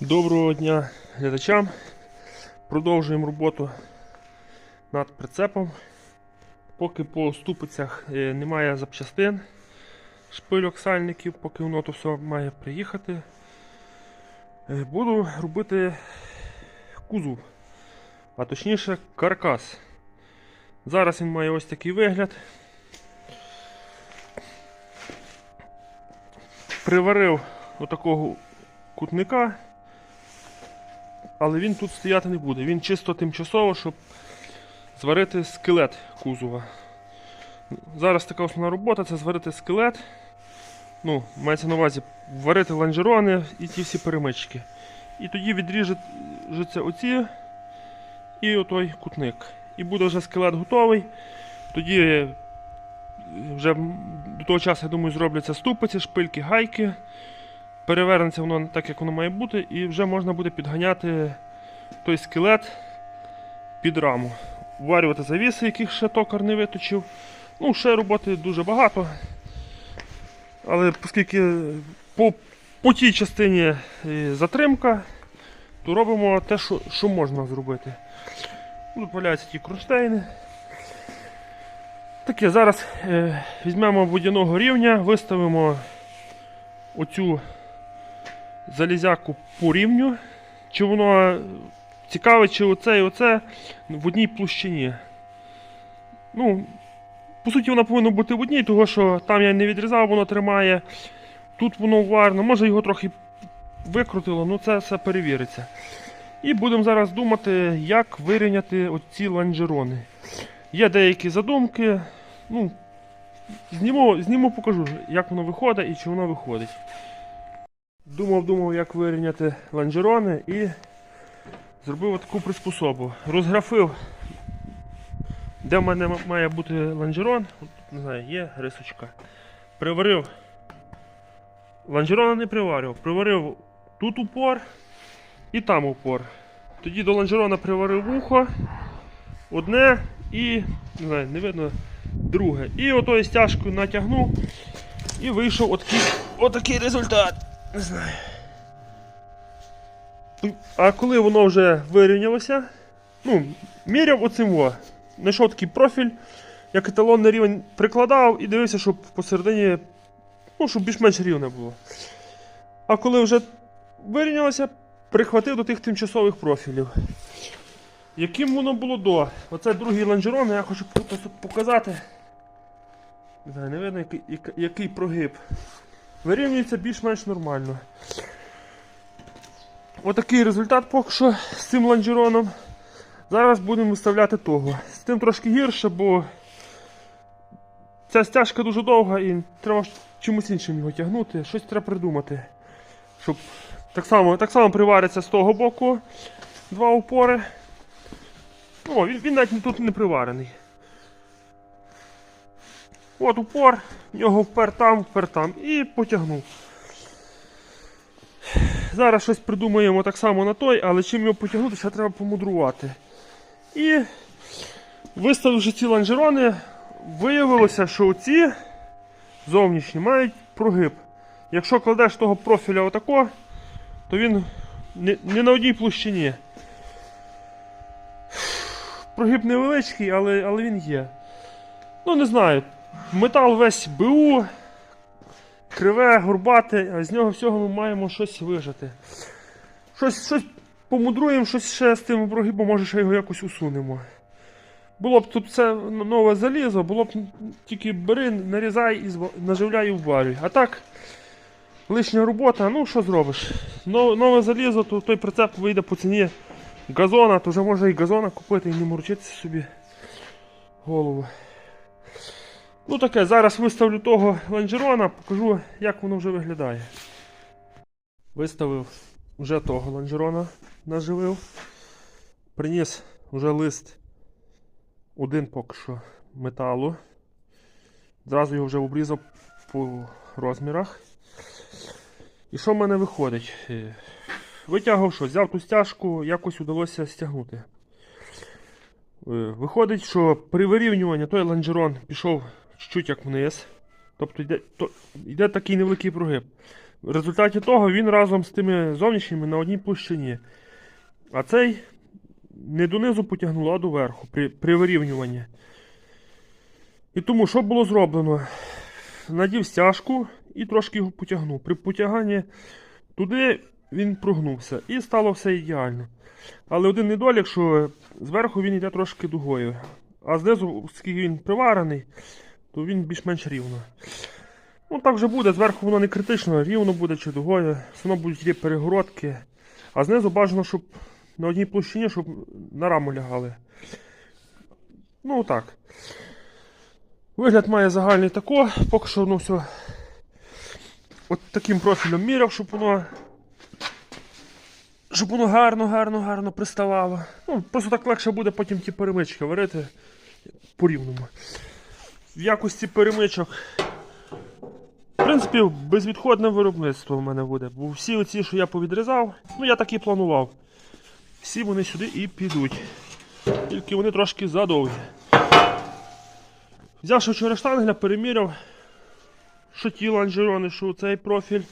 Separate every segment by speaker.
Speaker 1: Доброго дня глядачам. Продовжуємо роботу над прицепом. Поки по ступицях е, немає запчастин, шпильок сальників, поки воно то все має приїхати. е, Буду робити кузов, а точніше каркас. Зараз він має ось такий вигляд. Приварив отакого кутника але він тут стояти не буде. Він чисто тимчасово, щоб зварити скелет кузова. Зараз така основна робота це зварити скелет. Ну, мається на увазі варити лонжерони і ті всі перемички. І тоді відріжуться оці і отой кутник. І буде вже скелет готовий. Тоді е, вже до того часу, я думаю, зробляться ступиці, шпильки, гайки перевернеться воно так, як воно має бути, і вже можна буде підганяти той скелет під раму. Варювати завіси, яких ще токар не виточив. Ну, ще роботи дуже багато. Але оскільки по, по тій частині е, затримка, то робимо те, що, що можна зробити. Тут ті кронштейни. Таке, зараз е, візьмемо водяного рівня, виставимо оцю залізяку по рівню. Чи воно цікаве, чи оце і оце в одній площині. Ну, по суті, воно повинно бути в одній, тому що там я не відрізав, воно тримає. Тут воно варно, може його трохи викрутило, ну це все перевіриться. І будемо зараз думати, як вирівняти оці лонжерони. Є деякі задумки. Ну, зніму, зніму покажу, як воно виходить і чи воно виходить. Думав, думав, як вирівняти лонжерони і зробив таку приспособу. Розграфив, де в мене має бути лонжерон. Не знаю, є рисочка. Приварив. Лонжерона не приварив. Приварив тут упор і там упор. Тоді до лонжерона приварив вухо, одне і не знаю, не видно друге. І отою стяжкою натягнув і вийшов отакий, отакий результат. Не знаю. А коли воно вже вирівнялося, ну, міряв оцим во. Знайшов такий профіль, як еталонний рівень прикладав і дивився, щоб посередині, ну, щоб більш-менш рівне було. А коли вже вирівнялося, прихватив до тих тимчасових профілів. Яким воно було до? Оце другий лонжерон, я хочу показати. Не видно, який- який прогиб. Вирівнюється більш-менш нормально. Отакий результат поки що з цим лонжероном. Зараз будемо виставляти того. З тим трошки гірше, бо ця стяжка дуже довга і треба чимось іншим його тягнути. Щось треба придумати. Щоб так само, так само привариться з того боку два упори. О, він, він навіть тут не приварений. От упор, в нього впер там, впер там і потягнув. Зараз щось придумаємо так само на той, але чим його потягнути, ще треба помудрувати. І виставивши ці лонжерони, виявилося, що ці зовнішні мають прогиб. Якщо кладеш того профіля отако, то він не, не на одній площині. Прогиб невеличкий, але, але він є. Ну, не знаю. Метал весь БУ, криве, горбате, а з нього всього ми маємо щось вижити. Щось, щось помудруємо, щось ще з тим прогибом, може ще його якось усунемо. Було б тут все нове залізо, було б тільки бери, нарізай і наживляй і вварюй. А так, лишня робота, ну що зробиш? Нове залізо, то той прицеп вийде по ціні газона, то вже може і газона купити і не морочитися собі голову. Ну таке, зараз виставлю того лонжерона, покажу, як воно вже виглядає. Виставив вже того лонжерона, наживив. Приніс вже лист один поки що металу. Зразу його вже обрізав по розмірах. І що в мене виходить? Е, Витягав що, взяв ту стяжку, якось удалося стягнути. Е, Виходить, що при вирівнюванні той лонжерон пішов чуть як вниз. Тобто йде, то, йде такий невеликий прогиб. В результаті того він разом з тими зовнішніми на одній площині. А цей не донизу потягнуло, а до верху при, при вирівнюванні. І тому, що було зроблено? Надів стяжку і трошки його потягнув. При потяганні туди він прогнувся і стало все ідеально. Але один недолік, що зверху він йде трошки дугою, а знизу, оскільки він приварений, то він більш-менш рівно. Ну так вже буде, зверху воно не критично, рівно буде чи дугою, все одно будуть йти перегородки. А знизу бажано, щоб на одній площині, щоб на раму лягали. Ну так. Вигляд має загальний тако, поки що ну все. От таким профілем міряв, щоб воно. Щоб воно гарно, гарно, гарно приставало. Ну, просто так легше буде потім ті перемички варити по-рівному. В якості перемичок. В принципі, безвідходне виробництво в мене буде. Бо всі оці, що я повідрізав, ну я так і планував. Всі вони сюди і підуть. Тільки вони трошки задовгі. Взявши вчора штангеля, переміряв, що ті лонжерони, що цей профіль,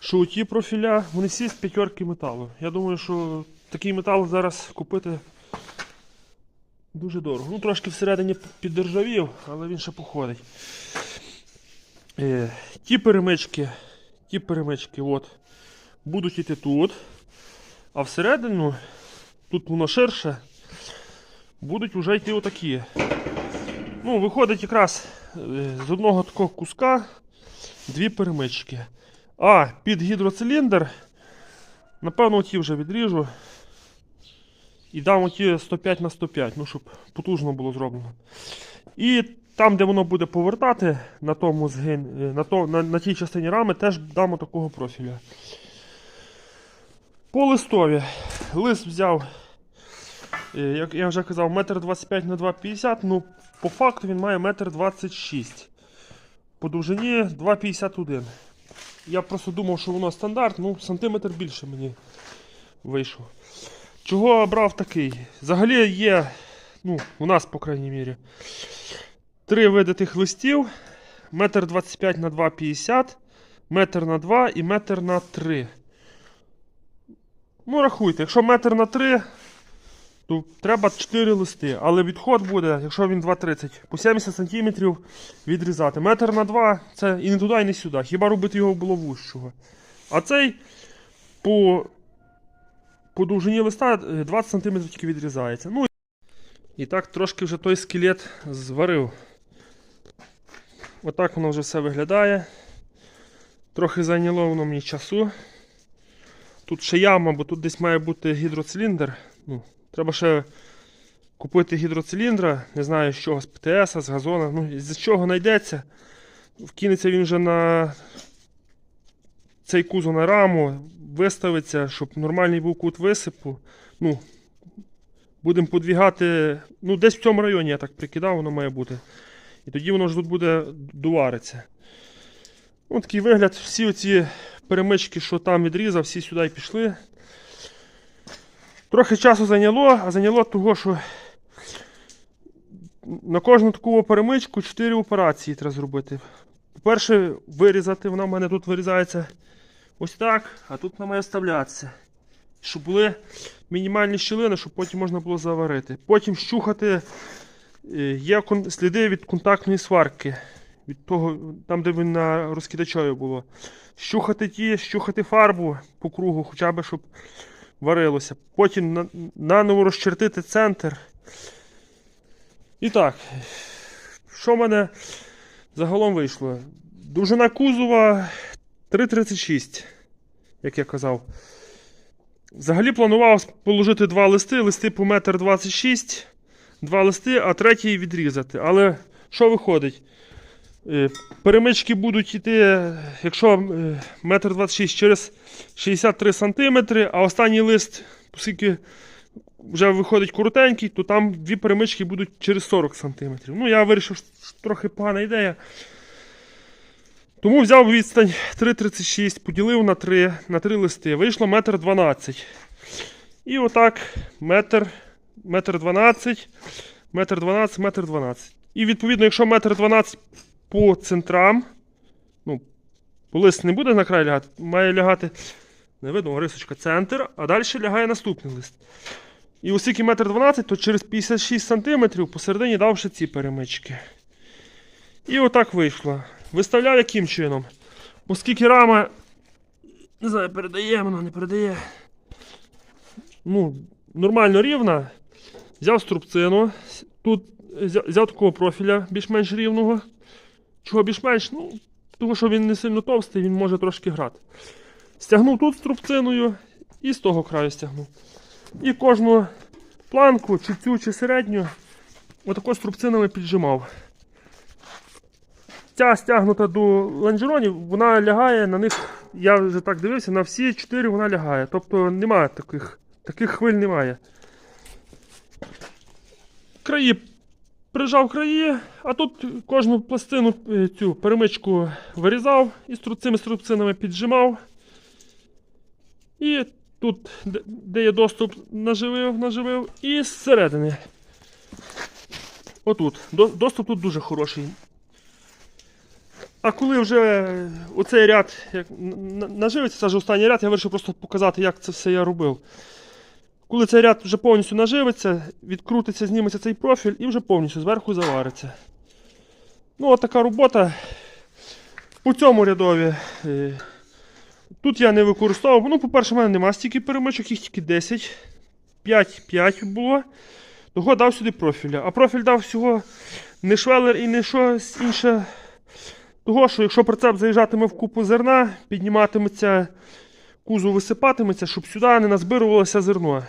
Speaker 1: що ті профіля, вони всі з п'ятерки металу. Я думаю, що такий метал зараз купити дуже дорого. Ну, трошки всередині піддержавів, але він ще походить. Е, ті перемички, ті перемички от, будуть йти тут. А всередину, тут воно ширше, будуть вже йти отакі. Ну, виходить якраз е, з одного такого куска дві перемички. А під гідроциліндр, напевно, ті вже відріжу. І дам оті 105 на 105, ну, щоб потужно було зроблено. І там, де воно буде повертати на тому згин, е, на, то, на, на тій частині рами, теж дам такого профіля. По листові. Лист взяв, е, як я вже казав, 1,25 на 2,50 ну по факту він має 1,26 м. По довжині 2,51 Я просто думав, що воно стандарт, ну сантиметр більше мені вийшов. Чого брав такий? Взагалі є, ну, у нас, по крайній мірі, три види тих листів: 1,25 на 2,50 метр на 2 і метр на 3. Ну, рахуйте, якщо метр на 3, то треба 4 листи. Але відход буде, якщо він 2,30, по 70 см відрізати. Метр на 2 це і не туди, і не сюди. Хіба робити його було вущого. А цей по, по довжині листа е, 20 см тільки відрізається. Ну, і так трошки вже той скелет зварив. Отак воно вже все виглядає. Трохи зайняло воно мені часу. Тут ще яма, бо тут десь має бути гідроциліндр. Ну, треба ще купити гідроциліндра. Не знаю з чого, з ПТС, з газона. Ну, з чого знайдеться. Вкинеться він вже на цей кузов на раму, виставиться, щоб нормальний був кут висипу. Ну, Будемо подвігати. Ну, десь в цьому районі я так прикидав, воно має бути. І тоді воно ж тут буде довариться. Ось такий вигляд. Всі оці перемички, що там відрізав, всі сюди пішли. Трохи часу зайняло, а зайняло того, що на кожну таку перемичку 4 операції треба зробити. По-перше, вирізати, вона в мене тут вирізається ось так, а тут вона має вставлятися. Щоб були мінімальні щілини, щоб потім можна було заварити. Потім щухати е, є сліди від контактної сварки. Від того, там, де він на розкидачові було. Щухати ті, щухати фарбу по кругу, хоча б щоб варилося. Потім на- наново розчертити центр. І так, що в мене загалом вийшло? Довжина кузова 3,36, як я казав. Взагалі планував положити два листи, листи по 1,26 м, два листи, а третій відрізати. Але що виходить? Е, Перемички будуть йти, якщо е, 1,26 м через 63 см, а останній лист, оскільки вже виходить коротенький, то там дві перемички будуть через 40 см. Ну, я вирішив, що трохи погана ідея. Тому взяв відстань 3,36, поділив на 3, на 3 листи. Вийшло 1,12 м. І отак метр, метр 12, метр 12, метр 12. І відповідно, якщо метр 12 по центрам, ну, лист не буде на край лягати, має лягати, не видно, рисочка, центр, а далі лягає наступний лист. І оскільки метр 12, то через 56 см посередині дав ще ці перемички. І отак вийшло. Виставляв яким чином? Оскільки рама, не знаю, передає воно, не передає. Ну, нормально рівна. Взяв струбцину. Тут взяв такого профіля більш-менш рівного. Чого більш-менш? Ну, тому що він не сильно товстий, він може трошки грати. Стягнув тут струбциною і з того краю стягнув. І кожну планку, чи цю, чи середню, отако струбцинами піджимав. Ця стягнута до лонжеронів, вона лягає на них, я вже так дивився, на всі чотири вона лягає. Тобто немає таких, таких хвиль немає. Краї прижав краї, а тут кожну пластину е, цю перемичку вирізав і цими струбцинами піджимав. І тут, де, є доступ, наживив, наживив, і зсередини. Отут. До- Доступ тут дуже хороший. А коли вже оцей ряд як наживиться, це вже останній ряд, я вирішив просто показати, як це все я робив. Коли цей ряд вже повністю наживиться, відкрутиться, зніметься цей профіль і вже повністю зверху завариться. Ну, от така робота. По цьому рядові. е, Тут я не використовував. Ну, по-перше, в мене нема стільки перемичок, їх тільки 10. 5, 5 було. Того дав сюди профіля. А профіль дав всього не швелер і не щось інше. Того, що якщо прицеп заїжджатиме в купу зерна, підніматиметься, кузов висипатиметься, щоб сюди не назбирувалося зерно.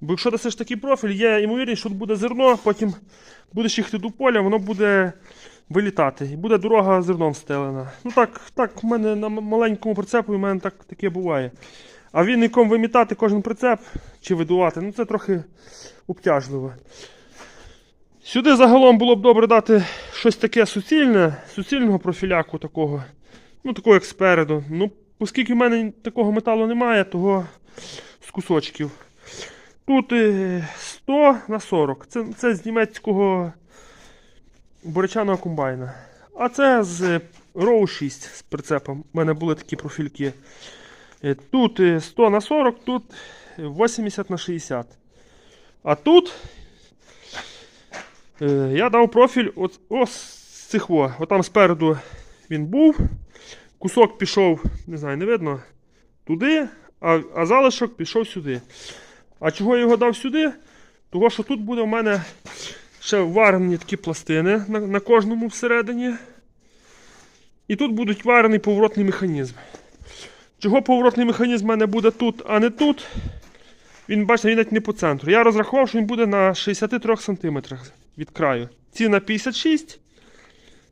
Speaker 1: Бо якщо дасиш такий профіль, є ймовірність, що тут буде зерно, потім будеш їхати до поля, воно буде вилітати. І буде дорога зерном стелена. Ну так, так в мене на маленькому прицепу, у мене так таке буває. А віником вимітати кожен прицеп чи видувати, ну це трохи обтяжливо. Сюди загалом було б добре дати щось таке суцільне, суцільного профіляку такого. Ну, такого як спереду. Ну, оскільки в мене такого металу немає, того з кусочків. Тут е, 100 на 40. Це, це з німецького борячаного комбайна. А це з Row 6 з прицепом. У мене були такі профільки. Е, Тут е, 100 на 40, тут 80 на 60. А тут Е, Я дав профіль от, ось з цих. Отам спереду він був. Кусок пішов, не знаю, не видно, туди, а, а залишок пішов сюди. А чого я його дав сюди? Того, що тут буде в мене ще варені такі пластини на, на кожному всередині. І тут будуть варений поворотний механізм. Чого поворотний механізм в мене буде тут, а не тут? Він, бачите, він навіть не по центру. Я розрахував, що він буде на 63 см від краю. Ці на 56,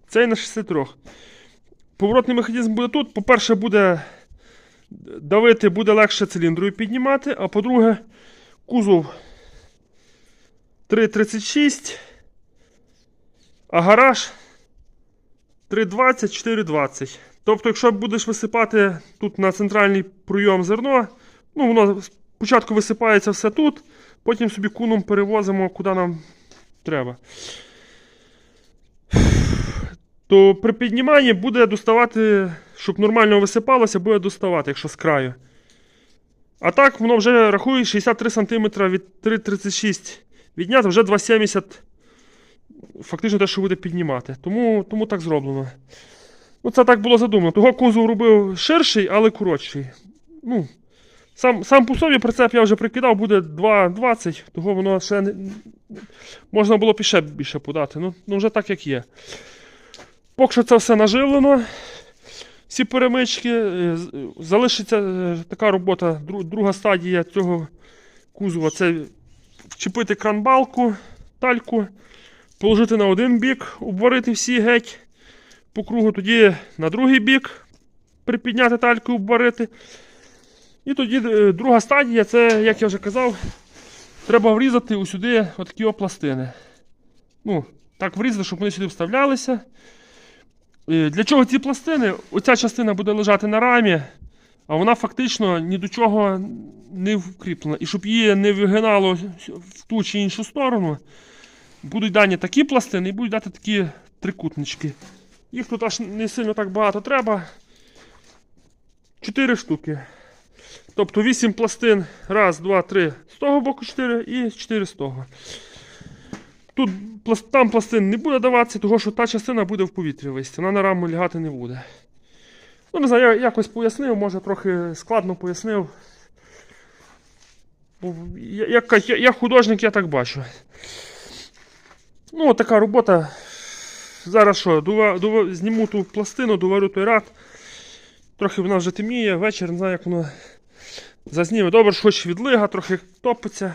Speaker 1: цей на 63. Поворотний механізм буде тут. По-перше, буде давити, буде легше циліндрою піднімати, а по-друге, кузов 3,36, а гараж 3,20, 4,20. Тобто, якщо будеш висипати тут на центральний прийом зерно, ну воно спочатку висипається все тут, потім собі куном перевозимо, куди нам треба. То при підніманні буде доставати, щоб нормально висипалося, буде доставати, якщо з краю. А так воно вже рахує 63 см від 3,36 відняти, вже 2,70 фактично те, що буде піднімати. Тому, тому так зроблено. Ну, це так було задумано. Того кузов робив ширший, але коротший. Ну, сам, сам по собі прицеп я вже прикидав, буде 2,20, того воно ще можна було б іще більше подати. Ну, ну вже так як є. Поки що це все наживлено. Всі перемички. е, Залишиться е, така робота, друга стадія цього кузова це вчепити кранбалку, тальку, положити на один бік, обварити всі геть по кругу, тоді на другий бік припідняти тальку, обварити. І тоді е, друга стадія це, як я вже казав, треба врізати усюди отакі опластини. Ну, так врізати, щоб вони сюди вставлялися. Е, Для чого ці пластини? Оця частина буде лежати на рамі, а вона фактично ні до чого не вкріплена. І щоб її не вигинало в ту чи іншу сторону, будуть дані такі пластини і будуть дати такі трикутнички. Їх тут аж не сильно так багато треба. 4 штуки. Тобто 8 пластин. Раз, два, три. З того боку 4 і 4 з того. Тут там пластин не буде даватися, тому що та частина буде в повітрі висіти. Вона на раму лягати не буде. Ну, не знаю, я якось пояснив, може трохи складно пояснив. Як- я, я художник, я так бачу. Ну, така робота. Зараз що, дува, дува, зніму ту пластину, доварю той рад. Трохи вона вже темніє, вечір, не знаю, як воно зазніме. Добре, що хоч відлига, трохи топиться.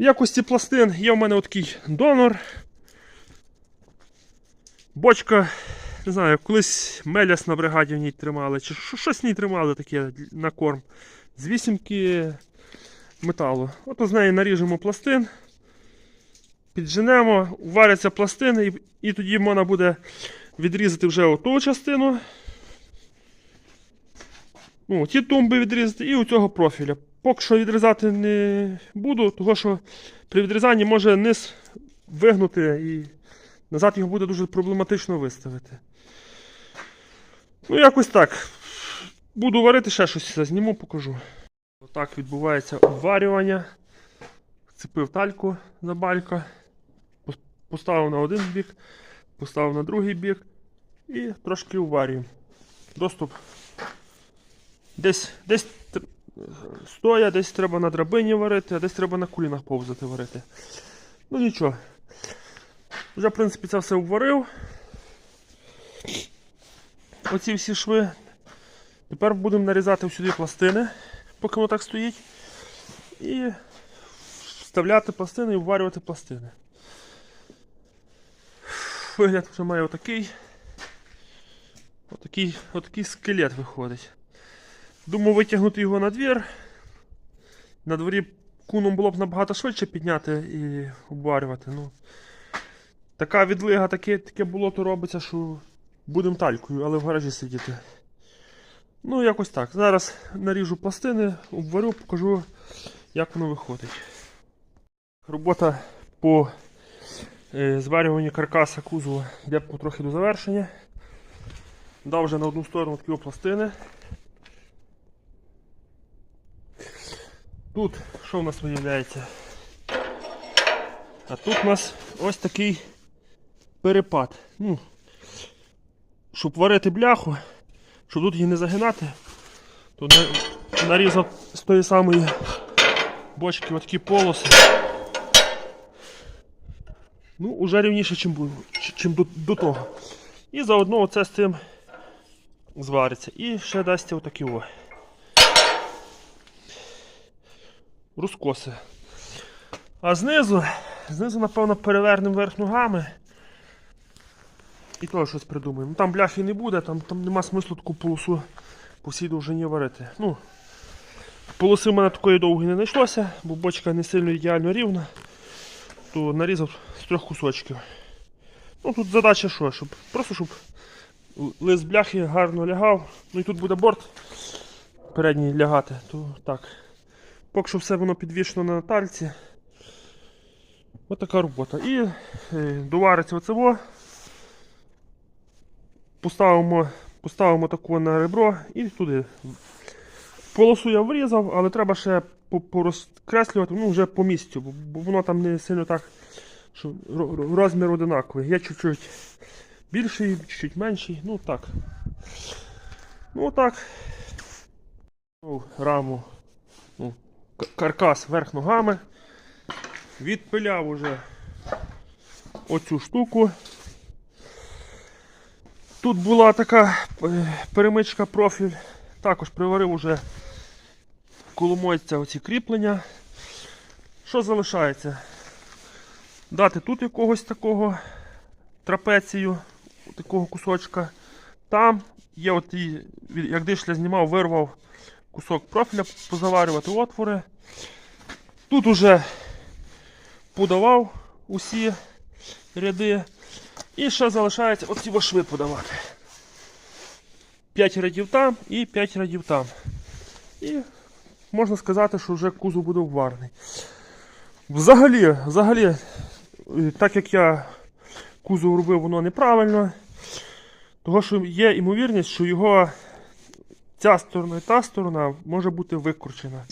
Speaker 1: В якості пластин є в мене такий донор. Бочка, не знаю, колись меляс на бригаді в ній тримали, чи щось в ній тримали таке на корм. З вісімки металу. От з неї наріжемо пластин, підженемо, варяться пластини, і, і тоді можна буде відрізати вже оту частину. Ну, ті тумби відрізати і у цього профіля. Поки що відрізати не буду, тому що при відрізанні може низ вигнути і назад його буде дуже проблематично виставити. Ну, якось так. Буду варити ще щось, зніму, покажу. Отак відбувається обварювання. Цепив тальку за балька, поставив на один бік, поставив на другий бік і трошки уварюємо. Доступ десь, десь стоя, десь треба на драбині варити, а десь треба на колінах повзати варити. Ну нічого. Вже, в принципі, це все обварив. Оці всі шви. Тепер будемо нарізати сюди пластини, поки воно так стоїть. І вставляти пластини і вварювати пластини. Вигляд вже має отакий. Отакий, отакий скелет виходить. Думав витягнути його на двір. На дворі куном було б набагато швидше підняти і обварювати. Ну, така відлига, таке, таке болото робиться, що будемо талькою, але в гаражі сидіти. Ну, якось так. Зараз наріжу пластини, обварю, покажу, як воно виходить. Робота по е, зварюванню каркаса кузова йде потрохи до завершення. Дав вже на одну сторону такі пластини. Тут що в нас виявляється? А тут у нас ось такий перепад. Ну, щоб варити бляху, щоб тут її не загинати, то нарізав з тої самої бочки отакі полоси. Ну, уже рівніше, чим, чим до, до того. І заодно оце з цим звариться. І ще дасться отакі о. Розкоси. А знизу, знизу, напевно, перевернемо верх ногами. І то щось придумаємо. Ну, там бляхи не буде, там, там нема смислу таку полосу по всій довжині варити. Ну, полоси в мене такої довгої не знайшлося, бо бочка не сильно ідеально рівна, то нарізав з трьох кусочків. Ну тут задача що? Щоб, просто щоб лист бляхи гарно лягав. Ну і тут буде борт передній лягати, то так. Поки що все воно підвішено на тальці. Ось така робота. І е, довариться оцево. Поставимо, поставимо таку на ребро і туди. Полосу я врізав, але треба ще порозкреслювати ну, вже по місцю, бо, воно там не сильно так, що ро- ро- розмір одинаковий. Я чуть-чуть більший, чуть-чуть менший. Ну так. Ну так. Раму. Каркас верх ногами. Відпиляв уже оцю штуку. Тут була така е, перемичка профіль. Також приварив уже коломойця оці кріплення. Що залишається? Дати тут якогось такого трапецію, такого кусочка. Там є от як дишля знімав, вирвав кусок профіля, позаварювати отвори. Тут уже подавав усі ряди. І ще залишається оці шви подавати. 5 рядів там і 5 рядів там. І можна сказати, що вже кузов буде вварений. Взагалі, взагалі, е, так як я кузов робив, воно неправильно. Того, що є ймовірність, що його ця сторона і та сторона може бути викручена.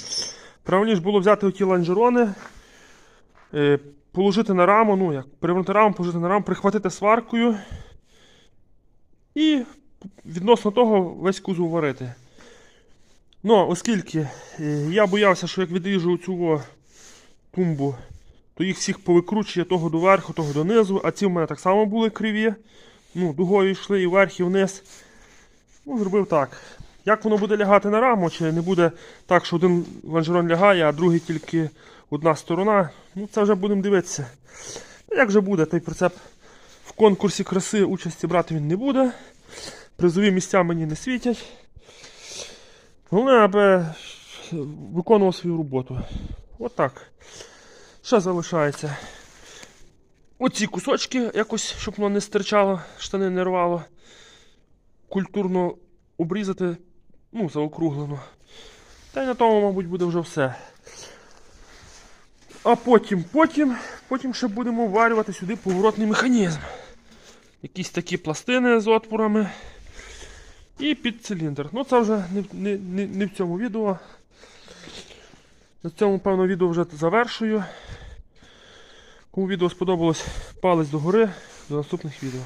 Speaker 1: Правильніше було взяти оті лонжерони, е, положити на раму, ну як, перевернути раму, положити на раму, прихватити сваркою і відносно того весь кузов варити. Ну, оскільки е, я боявся, що як відріжу цю тумбу, то їх всіх повикручує того до верху, того донизу, а ці в мене так само були криві. Ну, дугою йшли і вверх, і вниз. Ну, зробив так. Як воно буде лягати на раму, чи не буде так, що один лонжерон лягає, а другий тільки одна сторона. Ну, це вже будемо дивитися. Ну, Як же буде, той прицеп в конкурсі краси участі брати він не буде. Призові місця мені не світять. Головне, аби виконував свою роботу. От так. Ще залишається. Оці кусочки якось, щоб воно не стирчало, штани не рвало. Культурно обрізати, ну, заокруглено. Та й на тому, мабуть, буде вже все. А потім, потім, потім ще будемо варювати сюди поворотний механізм. Якісь такі пластини з отворами. І під циліндр. Ну це вже не, не, не, не в цьому відео. На цьому, певно, відео вже завершую. Кому відео сподобалось, палець догори. До наступних відео.